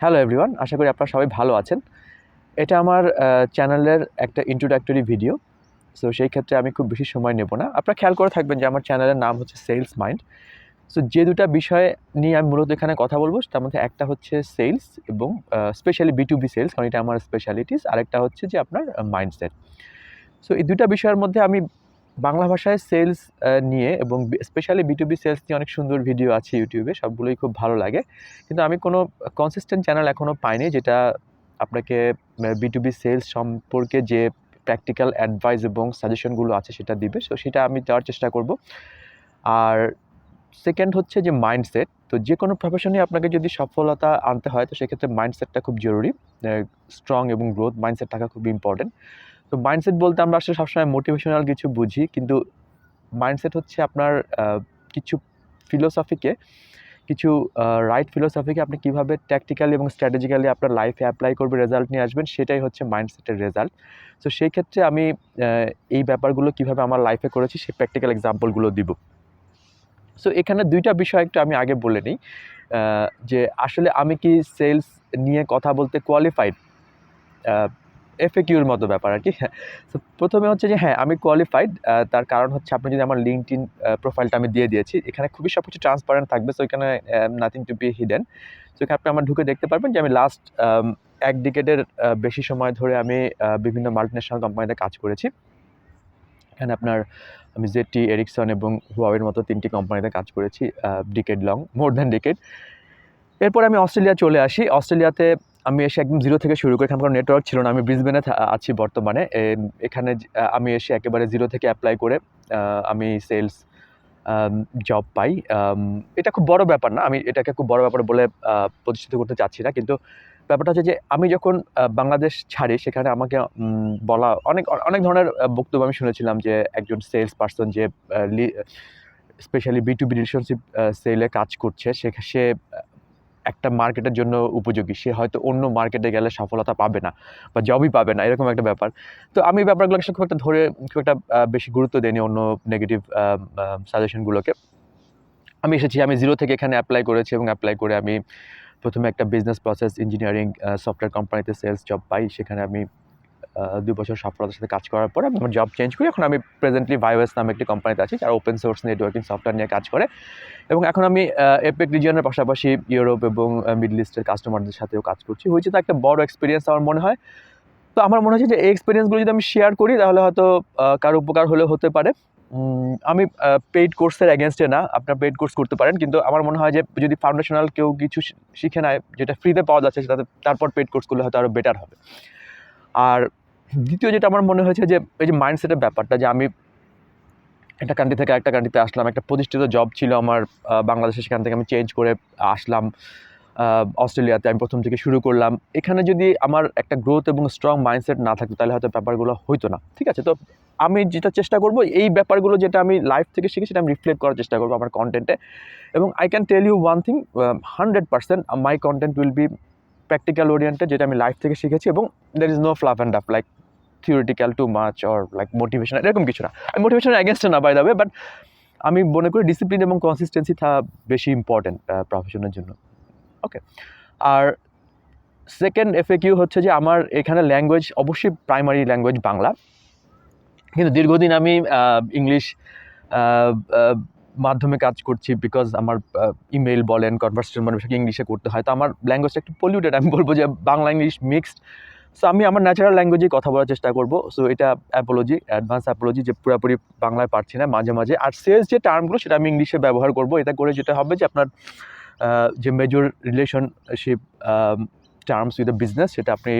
Hello everyone আশা করি আপনারা সবাই ভালো আছেন। এটা আমার চ্যানেলের একটা ইন্ট্রোডাক্টরি ভিডিও সো সেই ক্ষেত্রে আমি খুব বেশি সময় নেব না। আপনারা খেয়াল করে থাকবেন যে আমার চ্যানেলের নাম হচ্ছে সেলস মাইন্ড সো যে দুটা বিষয় নিয়ে আমি মূলত এখানে কথা বলব, তার মধ্যে একটা হচ্ছে সেলস এবং specially B to B sales কারণ এটা আমার স্পেশালিটিস আরেকটা হচ্ছে যে আপনার মাইন্ডসেট সো এই দুটা বিষয়ের মধ্যে আমি বাংলা ভাষায় সেলস নিয়ে এবং specially B to B sales নিয়ে অনেক সুন্দর ভিডিও আছে ইউটিউবে সবগুলোই খুব ভালো লাগে। কিন্তু আমি কোনো কনসিস্টেন্ট চ্যানেল এখনও পাইনি যেটা আপনাকে বি টু বি সেলস সম্পর্কে যে প্র্যাকটিক্যাল অ্যাডভাইস এবং সাজেশনগুলো আছে সেটা দিবে। সো সেটা আমি দেওয়ার চেষ্টা করব। আর সেকেন্ড হচ্ছে যে মাইন্ডসেট তো যে কোনো প্রফেশনে আপনাকে যদি সফলতা আনতে হয়, তো সেক্ষেত্রে মাইন্ডসেটটা খুব জরুরি। স্ট্রং এবং গ্রোথ মাইন্ডসেট থাকা খুব ইম্পর্টেন্ট তো মাইন্ডসেট বলতে আমরা আসলে সবসময় মোটিভেশনাল কিছু বুঝি, কিন্তু মাইন্ডসেট হচ্ছে আপনার কিছু ফিলোসফিকে কিছু রাইট ফিলোসফিকে আপনি কীভাবে ট্যাকটিক্যালি এবং স্ট্র্যাটেজিক্যালি আপনার লাইফে অ্যাপ্লাই করবে রেজাল্ট নিয়ে আসবেন, সেটাই হচ্ছে মাইন্ডসেটের রেজাল্ট সো সেই ক্ষেত্রে আমি এই ব্যাপারগুলো কীভাবে আমার লাইফে করেছি, সেই প্র্যাকটিক্যাল এক্সাম্পলগুলো দিব। সো এখানে দুইটা বিষয় একটু আমি আগে বলে নিই যে আসলে আমি কি সেলস নিয়ে কথা বলতে কোয়ালিফাইড এফএকিউর মতো ব্যাপার আর কি তো প্রথমে হচ্ছে যে হ্যাঁ আমি কোয়ালিফাইড তার কারণ হচ্ছে আপনি যদি আমার লিঙ্কড ইন প্রোফাইলটা আমি দিয়ে দিয়েছি, এখানে খুবই সব কিছু ট্রান্সপারেন্ট থাকবে সো এখানে nothing to be hidden so এখানে আপনি আমার ঢুকে দেখতে পারবেন যে, আমি লাস্ট এক ডিকেটের বেশি সময় ধরে আমি বিভিন্ন মাল্টিনেশনাল কোম্পানিতে কাজ করেছি। এখানে আপনার আমি জেটি এরিকসন এবং হুয়াওয়ের মতো তিনটি কোম্পানিতে কাজ করেছি decade long more than decade এরপর আমি অস্ট্রেলিয়া চলে আসি। অস্ট্রেলিয়াতে আমি এসে একদম জিরো থেকে শুরু করি, এখানে কোনো নেটওয়ার্ক ছিল না, আমি ব্রিসবেনে আছি বর্তমানে। এখানে আমি এসে একেবারে জিরো থেকে অ্যাপ্লাই করে আমি সেলস জব পাই। এটা খুব বড় ব্যাপার না, আমি এটাকে খুব বড় ব্যাপার বলে প্রতিষ্ঠিত করতে চাচ্ছি না। কিন্তু ব্যাপারটা হচ্ছে যে, আমি যখন বাংলাদেশ ছাড়ি, সেখানে আমাকে বলা অনেক অনেক ধরনের বক্তব্য আমি শুনেছিলাম যে, একজন সেলস পার্সন যে specially B to B relationship সেলে কাজ করছে, সে সে একটা মার্কেটের জন্য উপযোগী। সে হয়তো অন্য মার্কেটে গেলে সফলতা পাবে না বা জবই পাবে না, এরকম একটা ব্যাপার। তো আমি ব্যাপারগুলোকে খুব একটা ধরে, খুব একটা বেশি গুরুত্ব দিইনি অন্য নেগেটিভ সাজেশনগুলোকে আমি এসেছি, আমি জিরো থেকে এখানে অ্যাপ্লাই করেছি এবং অ্যাপ্লাই করে আমি প্রথমে একটা বিজনেস প্রসেস ইঞ্জিনিয়ারিং সফটওয়্যার কোম্পানিতে সেলস জব পাই। সেখানে আমি দুই বছর সফলতার সাথে কাজ করার পর আমি আমার জব চেঞ্জ করি এখন আমি প্রেজেন্টলি ভাইওয়েস নামে একটি কোম্পানিতে আছি, যারা ওপেন সোর্স নেটওয়ার্কিং সফটওয়্যার নিয়ে কাজ করে। এবং এখন আমি এপেক রিজিয়নের পাশাপাশি ইউরোপ এবং মিডল ইস্টের কাস্টমারদের সাথেও কাজ করছি। হয়েছে তো একটা বড় এক্সপিরিয়েন্স আমার মনে হয়। তো আমার মনে হচ্ছে যে এই এক্সপিরিয়েন্সগুলো যদি আমি শেয়ার করি, তাহলে হয়তো কারও উপকার হলেও হতে পারে। আমি পেইড কোর্সের অ্যাগেনস্টে না, আপনার পেইড কোর্স করতে পারেন, কিন্তু আমার মনে হয় যে যদি ফাউন্ডেশনাল কেউ কিছু শিখে নেয়, যেটা ফ্রিতে পাওয়া যাচ্ছে, সেটাতে তারপর পেইড কোর্স করলে হয়তো আরও বেটার হবে। আর দ্বিতীয় যেটা আমার মনে হয়েছে যে এই যে মাইন্ডসেটের ব্যাপারটা যে আমি একটা কান্ট্রি থেকে একটা কান্ট্রিতে আসলাম, একটা প্রতিষ্ঠিত জব ছিল আমার বাংলাদেশে সেখান থেকে আমি চেঞ্জ করে আসলাম অস্ট্রেলিয়াতে আমি প্রথম থেকে শুরু করলাম। এখানে যদি আমার একটা গ্রোথ এবং স্ট্রং মাইন্ডসেট না থাকতো, তাহলে হয়তো ব্যাপারগুলো হইতো না। ঠিক আছে? তো আমি যেটা চেষ্টা করব, এই ব্যাপারগুলো যেটা আমি লাইফ থেকে শিখি সেটা আমি রিফ্লেক্ট করার চেষ্টা করব আমার কন্টেন্টে এবং I can tell you one thing hundred percent my content will be practical oriented যেটা আমি লাইফ থেকে শিখেছি এবং there is no fluff and duff like theoretical too much or like motivation এরকম কিছু না। আমি মোটিভেশনের অ্যাগেনস্টে না বাই দাবে বাট আমি মনে করি ডিসিপ্লিন এবং কনসিস্টেন্সি থা বেশি ইম্পর্টেন্ট প্রফেশনের জন্য। ওকে আর সেকেন্ড এফএ কিউ হচ্ছে যে আমার এখানে ল্যাঙ্গুয়েজ অবশ্যই প্রাইমারি ল্যাঙ্গুয়েজ বাংলা। কিন্তু দীর্ঘদিন আমি ইংলিশ মাধ্যমে কাজ করছি বিকজ আমার ইমেল বলেন কনভার্সেশন মানে ইংলিশে করতে হয়। তো আমার ল্যাঙ্গুয়েজটা একটু পলিউটেড আমি বলব যে বাংলা ইংলিশ মিক্সড সো আমি আমার ন্যাচারাল ল্যাঙ্গুয়েজে কথা বলার চেষ্টা করব। সো এটা অ্যাপোলজি অ্যাডভান্স অ্যাপোলজি যে পুরোপুরি বাংলায় পারছি না, মাঝে মাঝে। আর সেলস যে টার্মগুলো সেটা আমি ইংলিশে ব্যবহার করব। এটা করে যেটা হবে যে আপনার যে major relationship terms with the business সেটা আপনি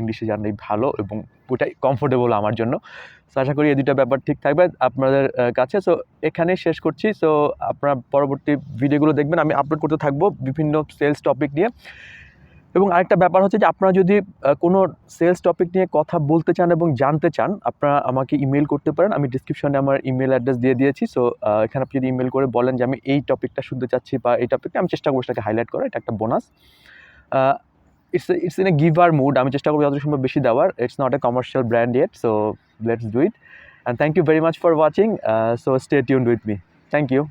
ইংলিশে জানলেই ভালো এবং ওটাই কমফোর্টেবল আমার জন্য। সো আশা করি এই দুটা ব্যাপার ঠিক থাকবে আপনাদের কাছে। সো এখানে শেষ করছি। সো আপনারা পরবর্তী ভিডিওগুলো দেখবেন। আমি আপলোড করতে থাকব বিভিন্ন সেলস টপিক নিয়ে। এবং আরেকটা ব্যাপার হচ্ছে যে আপনারা যদি কোনো সেলস টপিক নিয়ে কথা বলতে চান এবং জানতে চান, আপনারা আমাকে ইমেল করতে পারেন। আমি ডিসক্রিপশনে আমার ইমেল অ্যাড্রেস দিয়ে দিয়েছি। সো এখানে আপনি যদি ইমেল করে বলেন যে আমি এই টপিকটা শুনতে চাচ্ছি বা এই টপিকটা আমি চেষ্টা করব সেটাকে হাইলাইট করা এটা একটা bonus it's it's in a giver mood আমি চেষ্টা করব যত সম্ভব বেশি দেওয়ার। It's not a commercial brand yet so let's do it and thank you very much for watching so stay tune with me thank you